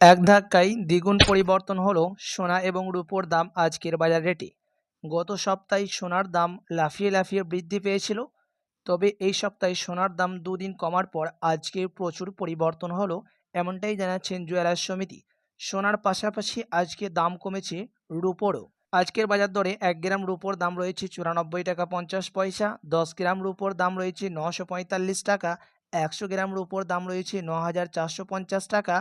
এক ধাক্কায় দ্বিগুণ পরিবর্তন হলো সোনা এবং রূপোর দাম আজকের বাজার রেটে। গত সপ্তাহে সোনার দাম লাফিয়ে লাফিয়ে বৃদ্ধি পেয়েছিল, তবে এই সপ্তাহে সোনার দাম দুদিন কমার পর আজকে প্রচুর পরিবর্তন হলো এমনটাই জানাচ্ছেন জুয়েলার্স সমিতি। সোনার পাশাপাশি আজকে দাম কমেছে রূপোরও। আজকের বাজার দরে এক গ্রাম রূপোর দাম রয়েছে চুরানব্বই টাকা পঞ্চাশ পয়সা, দশ গ্রাম রূপোর দাম রয়েছে নশো পঁয়তাল্লিশ টাকা, একশো গ্রাম রূপোর দাম রয়েছে ন হাজার চারশো পঞ্চাশ টাকা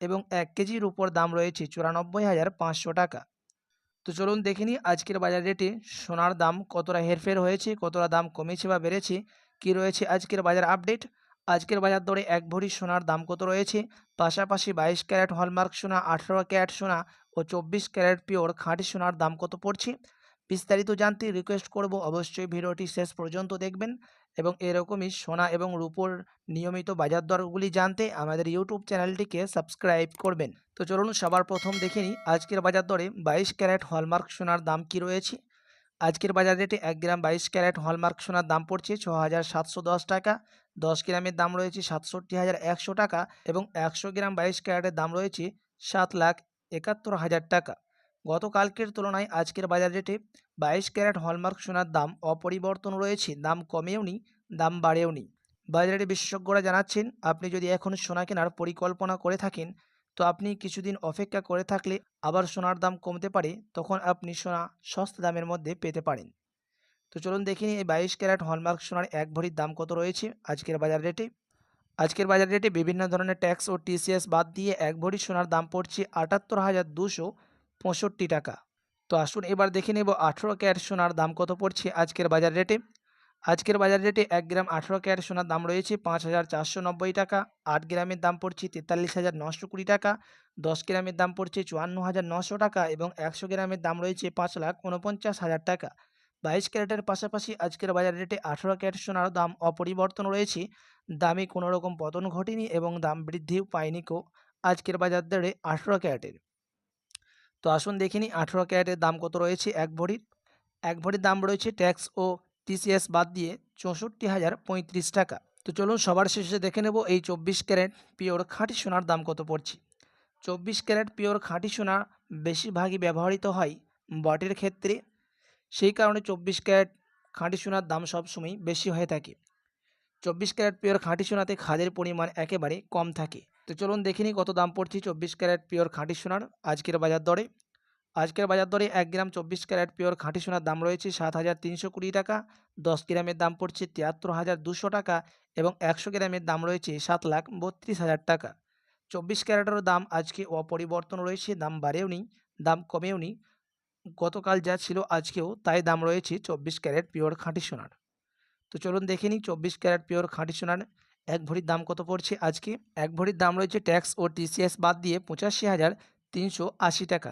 এবং এক কেজির উপর দাম রয়েছে চুরানব্বই হাজার পাঁচশো টাকা। তো চলুন দেখে নিই আজকের বাজার রেটে সোনার দাম কতটা হেরফের হয়েছে, কতটা দাম কমেছে বা বেড়েছে, কি রয়েছে আজকের বাজার আপডেট। আজকের বাজার দরে এক ভরি সোনার দাম কত রয়েছে, পাশাপাশি বাইশ ক্যারেট হলমার্ক সোনা, আঠেরো ক্যারেট সোনা ও চব্বিশ ক্যারেট পিওর খাঁটি সোনার দাম কত পড়ছে বিস্তারিত জানতে রিকোয়েস্ট করব অবশ্যই ভিডিওটি শেষ পর্যন্ত দেখবেন এবং এরকমই সোনা এবং রূপোর নিয়মিত বাজার দরগুলি জানতে আমাদের ইউটিউব চ্যানেলটিকে সাবস্ক্রাইব করবেন। তো চলুন সবার প্রথম দেখে নিই, আজকের বাজার দরে বাইশ ক্যারেট হলমার্ক সোনার দাম কি রয়েছে? আজকের বাজার রেটে এক গ্রাম বাইশ ক্যারেট হলমার্ক সোনার দাম পড়ছে ছ হাজার সাতশো দশ টাকা, দশ গ্রামের দাম রয়েছে সাতষট্টি হাজার একশো টাকা এবং একশো গ্রাম বাইশ ক্যারেটের দাম রয়েছে সাত লাখ একাত্তর হাজার টাকা। গতকালকের তুলনায় আজকের বাজার রেটে বাইশ ক্যারেট হলমার্ক সোনার দাম অপরিবর্তন রয়েছে, দাম কমেও নি, দাম বাড়েও নি। বাজারে বিশেষজ্ঞরা জানাচ্ছেন, আপনি যদি এখন সোনা কেনার পরিকল্পনা করে থাকেন, তো আপনি কিছুদিন অপেক্ষা করে থাকলে আবার সোনার দাম কমতে পারে, তখন আপনি সোনা সস্তা দামের মধ্যে পেতে পারেন। তো চলুন দেখে নিই, এই বাইশ ক্যারেট হলমার্ক সোনার এক ভরির দাম কত রয়েছে আজকের বাজার রেটে। আজকের বাজার রেটে বিভিন্ন ধরনের ট্যাক্স ও টিসিএস বাদ দিয়ে এক ভরি সোনার দাম পড়ছে আটাত্তর হাজার দুশো পঁয়ষট্টি টাকা। তো আসুন এবার দেখে নেব আঠেরো ক্যারেট সোনার দাম কত পড়ছে আজকের বাজার রেটে। আজকের বাজার রেটে এক গ্রাম আঠেরো ক্যারেট সোনার দাম রয়েছে পাঁচ হাজার চারশো নব্বই টাকা। আট গ্রামের দাম পড়ছে তেতাল্লিশ হাজার নশো কুড়ি টাকা। দশ গ্রামের দাম পড়ছে চুয়ান্ন হাজার নশো টাকা এবং একশো গ্রামের দাম রয়েছে পাঁচ লাখ উনপঞ্চাশ হাজার টাকা। বাইশ ক্যারেটের পাশাপাশি আজকের বাজার রেটে আঠেরো ক্যারেট সোনার দাম অপরিবর্তন রয়েছে। দামে কোনো রকম পতন ঘটেনি এবং দাম বৃদ্ধিও পায়নি কো। আজকের বাজার দরে আঠেরো ক্যারেটের। তো আসুন দেখে নিই আঠেরো ক্যারেটের দাম কত রয়েছে এক ভরির। এক ভরির দাম রয়েছে ট্যাক্স ও টিসিএস বাদ দিয়ে চৌষট্টি হাজার পঁয়ত্রিশ টাকা। তো চলুন সবার শেষে দেখে নেব এই চব্বিশ ক্যারেট পিওর খাঁটি সোনার দাম কত পড়ছে। চব্বিশ ক্যারেট পিওর খাঁটি সোনা বেশিরভাগই ব্যবহৃত হয় বটের ক্ষেত্রে। সেই কারণে চব্বিশ ক্যারেট খাঁটি সোনার দাম সবসময় বেশি হয়ে থাকে। চব্বিশ ক্যারেট পিওর খাঁটি সোনাতে খাদের পরিমাণ একেবারে কম থাকে। তো চলুন দেখে নিই কত দাম পড়ছে চব্বিশ ক্যারেট পিওর খাঁটি সোনার আজকের বাজার দরে। আজকের বাজার দরে এক গ্রাম চব্বিশ ক্যারেট পিওর খাঁটি সোনার দাম রয়েছে সাত হাজার তিনশো কুড়ি টাকা, দশ গ্রামের দাম পড়ছে তিয়াত্তর হাজার দুশো টাকা এবং একশো গ্রামের দাম রয়েছে সাত লাখ বত্রিশ হাজার টাকা। চব্বিশ ক্যারেটেরও দাম আজকে অপরিবর্তন রয়েছে, দাম বাড়েও নি, দাম কমেও নি। গতকাল যা ছিল আজকেও তাই দাম রয়েছে চব্বিশ ক্যারেট পিওর খাঁটি সোনার। তো চলুন দেখে নিই চব্বিশ ক্যারেট পিওর খাঁটি সোনার এক ভরির দাম কত পড়ছে আজকে? এক ভরির দাম রয়েছে ট্যাক্স ও টিসিএস বাদ দিয়ে পঁচাশি হাজার তিনশো আশি টাকা।